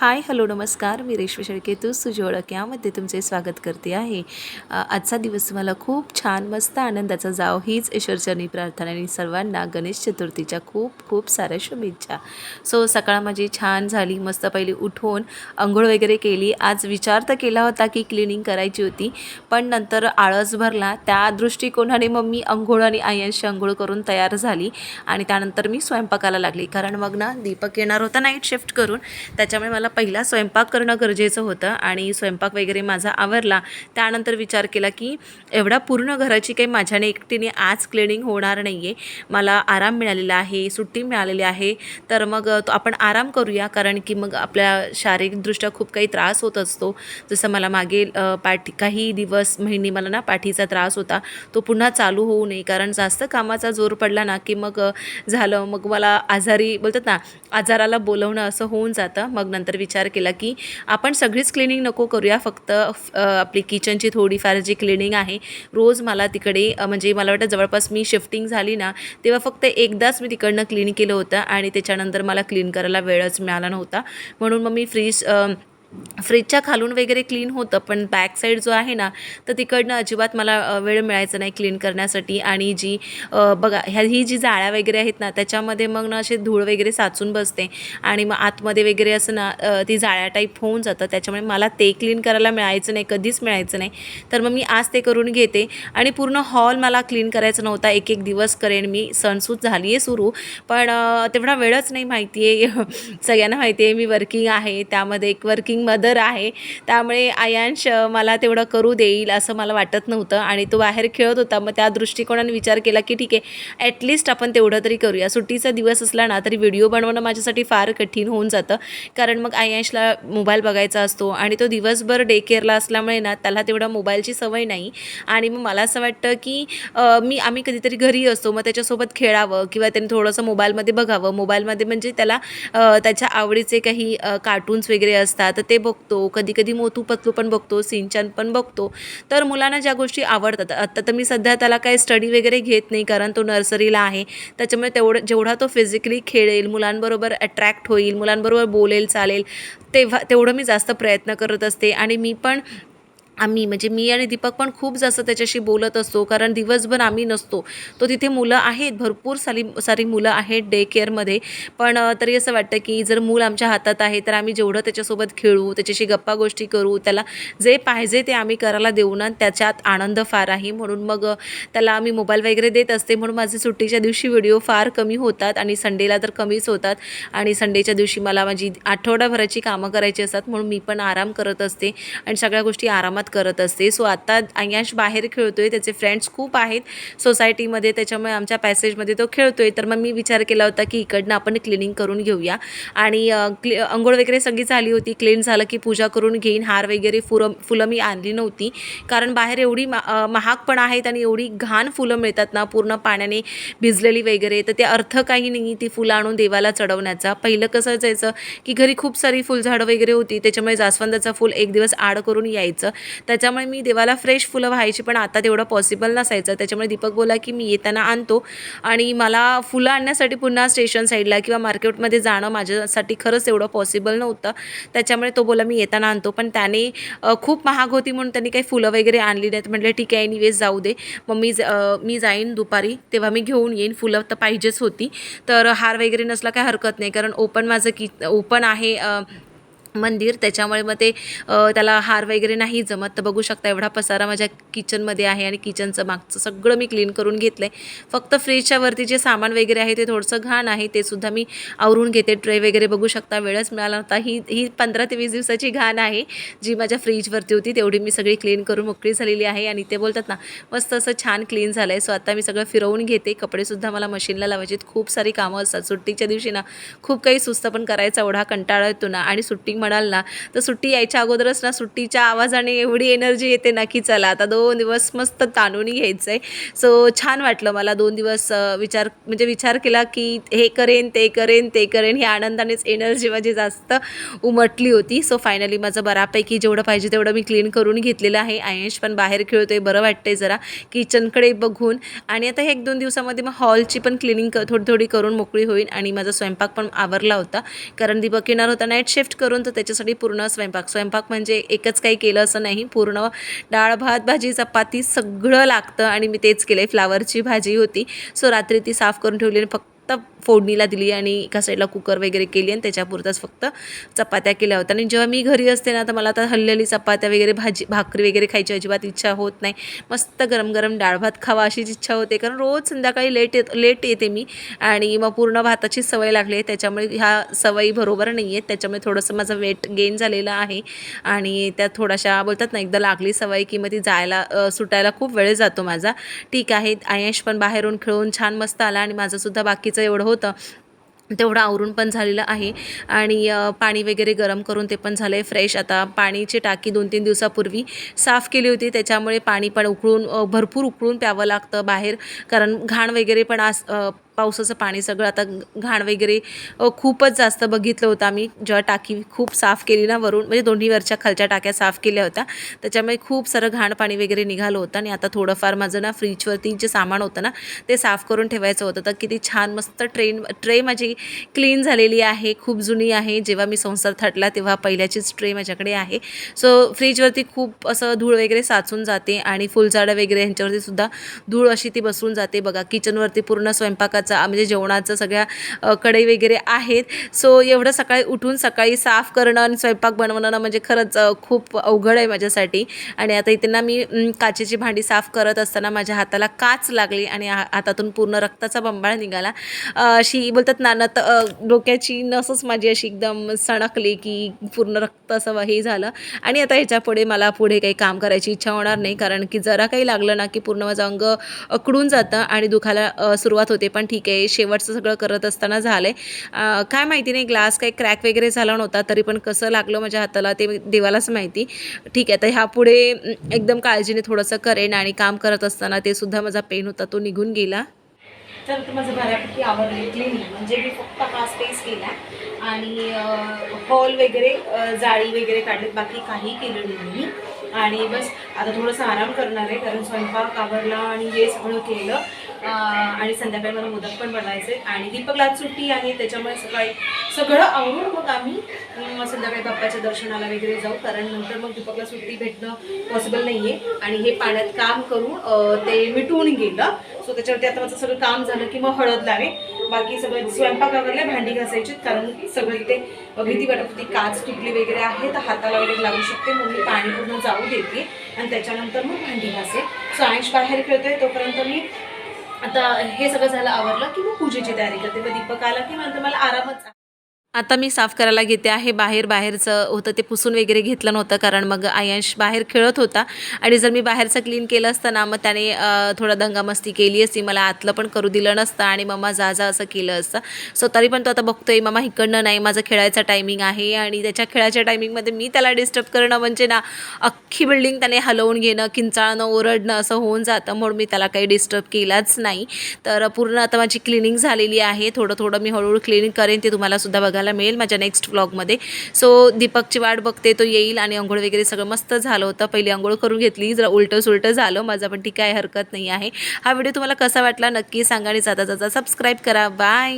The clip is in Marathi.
हाय हॅलो नमस्कार. मी रेश्मी शेळके तू सुजी ओळख यामध्ये तुमचे स्वागत करते आहे. आजचा दिवस तुम्हाला खूप छान मस्त आनंदाचा जाव हीच ईश्वरचरणी प्रार्थना आणि सर्वांना गणेश चतुर्थीच्या खूप खूप साऱ्या शुभेच्छा. सो सकाळ माझी छान झाली मस्त पहिली उठून आंघोळ वगैरे केली. आज विचार तर केला होता की क्लिनिंग करायची होती पण नंतर आळस भरला. त्या दृष्टिकोनाने मग मी आंघोळ आणि आयांशी आंघोळ करून तयार झाली आणि त्यानंतर मी स्वयंपाकाला लागली. कारण मग ना दीपक येणार होता नाईट शिफ्ट करून. त्याच्यामुळे मला पहिला स्वयंपाक करणं गरजेचं होतं आणि स्वयंपाक वगैरे माझा आवरला त्यानंतर विचार केला की एवढा पूर्ण घराची काही माझ्याने एकटीने आज क्लिनिंग होणार नाही आहे मला आराम मिळालेला आहे सुट्टी मिळालेली आहे. तर मग तो आपण आराम करूया. कारण की मग आपल्या शारीरिकदृष्ट्या खूप काही त्रास होत असतो. जसं मला मागे पाठी काही दिवस महिने मला ना पाठीचा त्रास होता. तो पुन्हा चालू होऊ नये. कारण जास्त कामाचा जोर पडला ना की मग झालं. मग मला आजारी बोलतात ना आजाराला बोलवणं असं होऊन जातं. मग नंतर विचार केला की आपण सगळीच क्लिनिंग नको करूया फक्त आपली किचनची थोडीफार जी क्लिनिंग आहे रोज मला तिकडे म्हणजे मला वाटतं जवळपास मी शिफ्टिंग झाली ना तेव्हा फक्त एकदाच मी तिकडनं क्लीन केलं होतं आणि त्याच्यानंतर मला क्लीन करायला वेळच मिळाला नव्हता. म्हणून मग मी फ्रीज फ्रीजच्या खालून वगैरे क्लीन होतं पण बॅक साईड जो आहे ना तर तिकडनं अजिबात मला वेळ मिळायचा नाही क्लीन करण्यासाठी. आणि जी बघा ह्या ही जी जाळ्या वगैरे आहेत ना त्याच्यामध्ये मग ना असे धूळ वगैरे साचून बसते. आणि मग आतमध्ये वगैरे असं ना ती जाळ्या टाईप होऊन जातं. त्याच्यामुळे मला ते क्लीन करायला मिळायचं नाही कधीच मिळायचं नाही. तर मग मी आज ते करून घेते. आणि पूर्ण हॉल मला क्लीन करायचा नव्हता. एक एक दिवस करेन मी. सणसूत झाली आहे सुरू. पण तेवढा वेळच नाही माहिती आहे सगळ्यांना माहिती आहे मी वर्किंग आहे. त्यामध्ये एक वर्किंग मदर आहे. त्यामुळे आयांश मला तेवढं करू देईल असं मला वाटत नव्हतं. आणि तो बाहेर खेळत होता. मग त्या दृष्टिकोनाने विचार केला की ठीक आहे ॲटलिस्ट आपण तेवढं तरी करूया. सुट्टीचा दिवस असला ना तरी व्हिडिओ बनवणं माझ्यासाठी फार कठीण होऊन जातं. कारण मग आयांशला मोबाईल बघायचा असतो. आणि तो दिवसभर डे केअरला असल्यामुळे ना त्याला तेवढा मोबाईलची सवय नाही. आणि मग मला असं वाटतं की मी आम्ही कधीतरी घरी असतो. मग त्याच्यासोबत खेळावं किंवा त्याने थोडंसं मोबाईलमध्ये बघावं. मोबाईलमध्ये म्हणजे त्याला त्याच्या आवडीचे काही कार्टून्स वगैरे असतात. तर ते बघतो कधी कधी मोतू पतलू पण बघतो सिंचन पण बघतो. तर मुलांना ज्या गोष्टी आवडतात आत्ता तर मी सध्या त्याला काही स्टडी वगैरे घेत नाही कारण तो नर्सरीला आहे. त्याच्यामुळे तेवढं जेवढा तो फिजिकली खेळेल मुलांबरोबर अट्रॅक्ट होईल मुलांबरोबर बोलेल चालेल तेव्हा तेवढं मी जास्त प्रयत्न करत असते. आणि मी पण आम्ही म्हणजे मी आणि दीपक पण खूप जास्त त्याच्याशी बोलत असतो कारण दिवसभर आम्ही नसतो. तो तिथे मुलं आहेत भरपूर सारी सारी मुलं आहेत डे केअरमध्ये पण तरी असं वाटतं की जर मूल आमच्या हातात आहे तर आम्ही जेवढं त्याच्यासोबत खेळू त्याच्याशी गप्पा गोष्टी करू त्याला जे पाहिजे ते आम्ही करायला देऊ ना त्याच्यात आनंद फार आहे. म्हणून मग त्याला आम्ही मोबाईल वगैरे देत असते. म्हणून माझे सुट्टीच्या दिवशी व्हिडिओ फार कमी होतात आणि संडेला तर कमीच होतात. आणि संडेच्या दिवशी मला माझी आठवडाभराची कामं करायची असतात म्हणून मी पण आराम करत असते. आणि सगळ्या गोष्टी आरामात करत असते. सो आता आयांश बाहेर आहे त्याचे फ्रेंड्स खूप आहेत. सोसायटीमध्ये त्याच्यामुळे आमच्या पॅसेजमध्ये तो खेळतो आहे तर मग मी विचार केला होता की इकडनं आपण क्लिनिंग करून घेऊया. आणि क्लि अंघोळ वगैरे सगळी झाली होती. क्लीन झालं की पूजा करून घेईन. हार वगैरे फुलं फुलं मी आणली नव्हती. कारण बाहेर एवढी मा महाग पण आहेत आणि एवढी घाण फुलं मिळतात ना पूर्ण पाण्याने भिजलेली वगैरे तर ते अर्थ काही नाही ती फुलं आणून देवाला चढवण्याचा. पहिलं कसं जायचं की घरी खूप सारी फुलझाडं वगैरे होती. त्याच्यामुळे जास्वंदाचं फुल एक दिवस आड करून यायचं. त्याच्यामुळे मी देवाला फ्रेश फुलं व्हायची पण आता तेवढं पॉसिबल नसायचं. त्याच्यामुळे दीपक बोला की मी येताना आणतो. आणि मला फुलं आणण्यासाठी पुन्हा स्टेशन साईडला किंवा मार्केटमध्ये जाणं माझ्यासाठी खरंच एवढं पॉसिबल नव्हतं. त्याच्यामुळे तो बोला मी येताना आणतो. पण त्याने खूप महाग होती म्हणून त्यांनी काही फुलं वगैरे आणली नाहीत. म्हटलं ठीक आहे एनिवेज जाऊ दे. मग मी ज- मी जाईन दुपारी. तेव्हा मी घेऊन येईन. फुलं तर पाहिजेच होती. तर हार वगैरे नसला काय हरकत नाही. कारण ओपन माझं की ओपन आहे मंदिर. त्याच्यामुळे मग ते त्याला हार वगैरे नाही जमत. तर बघू शकता एवढा पसारा माझ्या किचनमध्ये आहे आणि किचनचं मागचं सगळं मी क्लीन करून घेतलं आहे फक्त फ्रीजच्या वरती जे सामान वगैरे आहे ते थोडंसं घाण आहे. ते सुद्धा मी आवरून घेते. ट्रे वगैरे बघू शकता. वेळच मिळाला होता ही ही पंधरा ते वीस दिवसाची घाण आहे. जी माझ्या फ्रीजवरती होती तेवढी मी सगळी क्लीन करून मोकळी झालेली आहे. आणि ते बोलतात ना मस्त असं छान क्लीन झालं आहे सो आता मी सगळं फिरवून घेते. कपडेसुद्धा मला मशीनला लावायचे खूप सारी कामं असतात. सुट्टीच्या दिवशी ना खूप काही सुस्त पण करायचा एवढा कंटाळा येतो ना. आणि सुट्टी म्हणाल ना तर सुट्टी यायच्या अगोदरच ना सुट्टीच्या आवाजाने एवढी एनर्जी येते ना की चला आता दोन दिवस मस्त ताणून घ्यायचं आहे सो छान वाटलं मला दोन दिवस विचार म्हणजे विचार केला की हे करेन ते करेन ते करेन हे आनंदानेच एनर्जी माझी जास्त उमटली होती. सो फायनली माझं बऱ्यापैकी जेवढं पाहिजे तेवढं मी क्लीन करून घेतलेलं आहे. आयश पण बाहेर खेळतोय बरं वाटतंय जरा किचनकडे बघून. आणि आता हे एक दोन दिवसामध्ये मग हॉलची पण क्लिनिंग क थोडी थोडी करून मोकळी होईल आणि माझा स्वयंपाक पण आवरला होता. कारण दीपक येणार होता नाईट शिफ्ट करून तर त्याच्यासाठी पूर्ण स्वयंपाक. स्वयंपाक म्हणजे एकच काही केलं असं नाही. पूर्ण डाळ भात भाजी चपाती सगळं लागतं आणि मी तेच केलं आहे फ्लावरची भाजी होती. सो रात्री ती साफ करून ठेवली आणि फक्त फोडणीला दिली आणि एका साईडला कुकर वगैरे केली आणि त्याच्यापुरताच फक्त चपात्या केल्या होत्या. आणि जेव्हा मी घरी असते ना तर मला आता हल्लेली चपात्या वगैरे भाजी भाकरी वगैरे खायची अजिबात इच्छा होत नाही. मस्त गरम गरम डाळ भात खावा अशीच इच्छा होते. कारण रोज संध्याकाळी लेट येत लेट येते मी. आणि मग पूर्ण भाताची सवय लागली आहे. त्याच्यामुळे ह्या सवयी बरोबर नाही आहेत. त्याच्यामुळे थोडंसं माझं वेट गेन झालेलं आहे. आणि त्यात थोड्याशा बोलतात ना एकदा लागली सवय की मग ती जायला सुटायला खूप वेळ जातो माझा. ठीक आहे. आयश पण बाहेरून खेळून छान मस्त आला आणि माझंसुद्धा बाकीचं एवढं होतं. तेवढं आवरून पण झालेलं आहे. आणि पाणी वगैरे गरम करून ते पण झालं आहे फ्रेश आता पाणीची टाकी दोन तीन दिवसापूर्वी साफ केली होती. त्याच्यामुळे पाणी पण उकळून भरपूर उकळून प्यावं लागतं बाहेर. कारण घाण वगैरे पण आस पावसाचं पाणी सगळं आता घाण वगैरे खूपच जास्त बघितलं होतं आम्ही. जेव्हा टाकी खूप साफ केली ना वरून म्हणजे दोन्ही वरच्या खालच्या टाक्या साफ केल्या होत्या. त्याच्यामुळे खूप सारं घाण पाणी वगैरे निघालं होतं आणि आता थोडंफार माझं ना फ्रीजवरती जे सामान होतं ना ते साफ करून ठेवायचं होतं. तर किती छान मस्त ट्रेन ट्रे माझी क्लीन झालेली आहे खूप जुनी आहे. जेव्हा मी संसार थटला तेव्हा पहिल्याचीच ट्रे माझ्याकडे आहे. सो फ्रीजवरती खूप असं धूळ वगैरे साचून जाते आणि फुलझाडं वगैरे ह्यांच्यावरती सुद्धा धूळ अशी ती बसून जाते. बघा किचनवरती पूर्ण स्वयंपाकात म्हणजे जेवणाचं सगळ्या कढई वगैरे आहेत. सो एवढं सकाळी उठून सकाळी साफ करणं आणि स्वयंपाक बनवणं म्हणजे खरंच खूप अवघड आहे माझ्यासाठी. आणि आता इथे ना मी काचेची भांडी साफ करत असताना माझ्या हाताला काच लागली आणि हा- हातातून पूर्ण रक्ताचा बंबाळ निघाला. अशी बोलतात ना नत डोक्याची नसच माझी अशी एकदम सणकली की पूर्ण रक्त असं हे झालं. आणि आता ह्याच्या पुढे मला पुढे काही काम करायची इच्छा होणार नाही कारण की जरा काही लागलं ना की पूर्ण माझं अंग अकडून जातं आणि दुखायला सुरुवात होते. पण ठीक ठीक आहे शेवटचं सगळं करत असताना झालं आहे काय माहिती नाही ग्लास काही क्रॅक वगैरे झाला नव्हता तरी पण कसं लागलं माझ्या हाताला ते देवालाच माहिती. ठीक आहे तर ह्यापुढे पुढे एकदम काळजीने थोडंसं करेन आणि काम करत असताना ते सुद्धा माझा पेन होता तो निघून गेला. तर माझं बऱ्यापैकी आवडले क्लिनिक म्हणजे मी फक्त हा स्पेस केला. आणि हॉल वगैरे जाळी वगैरे काढलेत बाकी काही केलं नाही. आणि बस आता थोडंसं आराम करणार आहे कारण स्वयंपाक आवडला आणि हे सगळं केलं. आणि संध्याकाळी मला मोदक पण बनवायचे. आणि दीपकला आज सुट्टी आहे त्याच्यामुळे सकाळी सगळं आवरून मग आम्ही संध्याकाळी बाप्पाच्या दर्शनाला वगैरे जाऊ. कारण नंतर मग दीपकला सुट्टी भेटणं पॉसिबल नाही आहे आणि हे पाण्यात काम करून ते मिटून गेलं. सो त्याच्यावरती आता माझं सगळं काम झालं की मग हळद लावे. बाकी सगळं स्वयंपाक वगैरे भांडी घासायची कारण सगळं इथे भीती वाटत होती काच तुटली वगैरे आहे. तर हाताला वगैरे लागू शकते. मग मी पाणी पूर्ण जाऊ देते. आणि त्याच्यानंतर मग भांडी घासे. सो आयुष बाहेर खेळतोय. तोपर्यंत मी आता हे सगळं झालं आवरलं की मग पूजेची तयारी करते. मग दीपक आला की नंतर मला आरामच आता मी साफ करायला घेते आहे बाहेर बाहेरचं होतं ते पुसून वगैरे घेतलं नव्हतं कारण मग आयांश बाहेर खेळत होता. आणि जर मी बाहेरचं क्लीन केलं असतं ना मग त्याने थोडा दंगामस्ती केली असती. मला आतलं पण करू दिलं नसतं आणि मम्मा जा जा असं केलं असतं. सो तरी पण तो आता बघतोय मम्मा इकडनं नाही माझं खेळायचा टायमिंग आहे. आणि त्याच्या खेळाच्या टायमिंगमध्ये मी त्याला डिस्टर्ब करणं म्हणजे ना अख्खी बिल्डिंग त्याने हलवून घेणं किंचाळणं ओरडणं असं होऊन जातं. म्हणून मी त्याला काही डिस्टर्ब केलाच नाही. तर पूर्ण आता माझी क्लिनिंग झालेली आहे. थोडं थोडं मी हळूहळू क्लिनिंग करेन. ते तुम्हाला सुद्धा बघायला मिळेल माझ्या नेक्स्ट व्लॉगमध्ये सो दीपकची वाट बघते तो येईल आणि आंघोळ वगैरे सगळं मस्त झालं होतं. पहिली आंघोळ करून घेतली जरा उलटं सुलटं झालं. माझं पण ठीक आहे हरकत नाही आहे. हा व्हिडिओ तुम्हाला कसा वाटला नक्की सांगा आणि जाता जाता सबस्क्राईब करा. बाय